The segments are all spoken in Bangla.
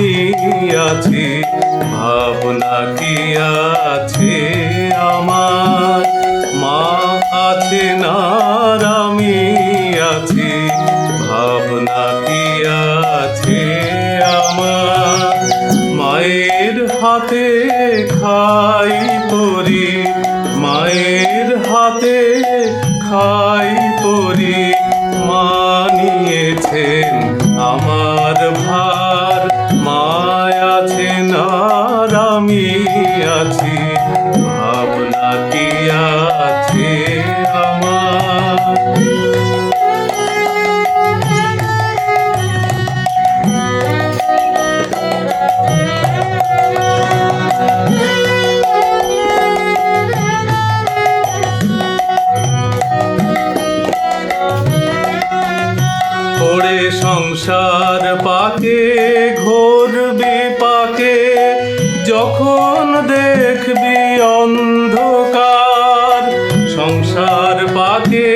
আছি, ভাবনা কি আছে আমার? মা আছে না আমি আছি, ভাবনা কি আছে আমার? মায়ের হাতে খাই পরি মায়ের হাতে খাই সংসার পাকে ঘোরবে পাকে যখন দেখবি অন্ধকার। সংসার পাকে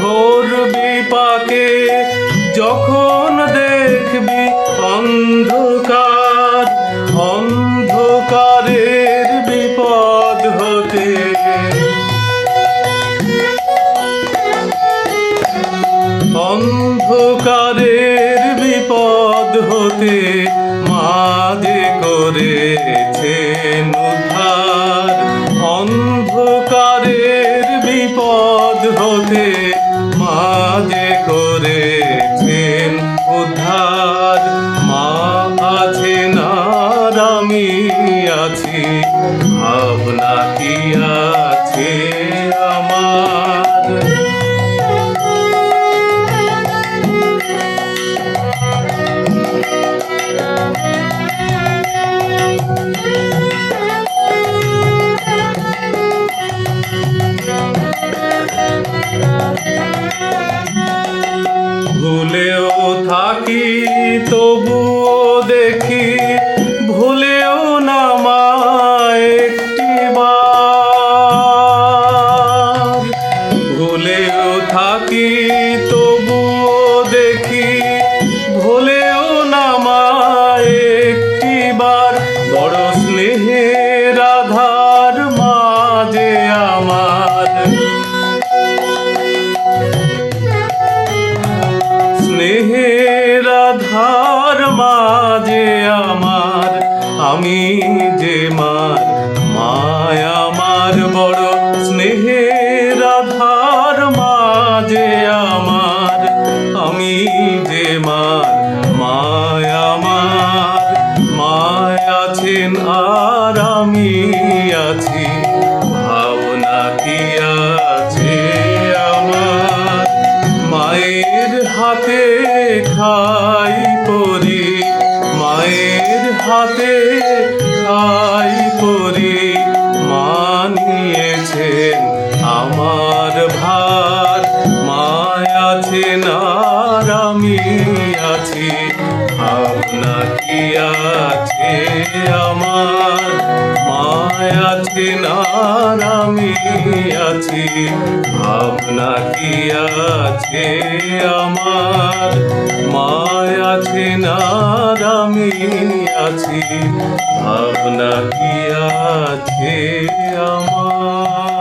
ঘোরবি পাকে যখন দেখবি অন্ধকার। হতে মাঝে করেছেন উদ্ধার অন্ধকারের বিপদ হতে মাঝে করেছেন উদ্ধার। মা আছেন আর আমি আছি, ভাবনা কি আছে থাকি আমি যে মার, মায় আমার বড় স্নেহের আধার মাঝে আমার, আমি যে মার, মায় আমার, মায় আছেন আর আমি আছি, ভাবনা কি আছে আমার? মায়ের হাতে খাই পরি মায়ের হাতে খাই করি মানিয়েছেন আমার ভার। মায়া আছেন আর আমি আছি আপনার কি আছে আমার? মায় নার আমি আছি, ভাবনা কি আছে আমার? মায় আছে আর আমি আছি, ভাবনা কি আছে আমার?